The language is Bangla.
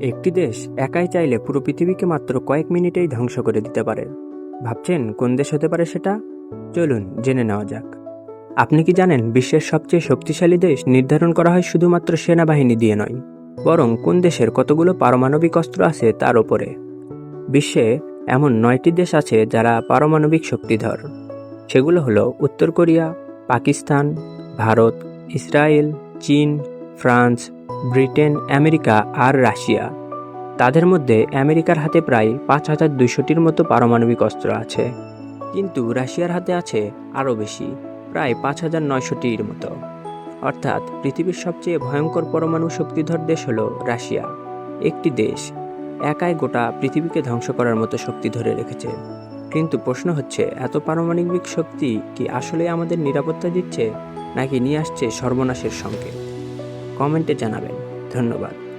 একটি দেশ একাই চাইলে পুরো পৃথিবীকে মাত্র কয়েক মিনিটেই ধ্বংস করে দিতে পারে। ভাবছেন কোন দেশ হতে পারে সেটা? চলুন জেনে নেওয়া যাক। আপনি কি জানেন বিশ্বের সবচেয়ে শক্তিশালী দেশ নির্ধারণ করা হয় শুধুমাত্র সেনাবাহিনী দিয়ে নয়, বরং কোন দেশের কতগুলো পারমাণবিক অস্ত্র আছে তার ওপরে বিশ্বে এমন নয়টি দেশ আছে যারা পারমাণবিক শক্তিধর। সেগুলো হলো উত্তর কোরিয়া, পাকিস্তান, ভারত, ইসরায়েল, চীন, ফ্রান্স ব্রিটেন, আমেরিকা আর রাশিয়া। তাদের মধ্যে আমেরিকার হাতে প্রায় পাঁচ হাজার দুইশোটির মতো পারমাণবিক অস্ত্র আছে। কিন্তু রাশিয়ার হাতে আছে আরও বেশি, প্রায় পাঁচ হাজার নয়শোটির মতো। অর্থাৎ পৃথিবীর সবচেয়ে ভয়ঙ্কর পরমাণু শক্তিধর দেশ হলো রাশিয়া। একটি দেশ, একাই গোটা পৃথিবীকে ধ্বংস করার মতো শক্তি ধরে রেখেছে। কিন্তু প্রশ্ন হচ্ছে, এত পারমাণবিক শক্তি কি আসলে আমাদের নিরাপত্তা দিচ্ছে, নাকি নিয়ে আসছে সর্বনাশের সংকেত? কমেন্টে জানাবেন। ধন্যবাদ।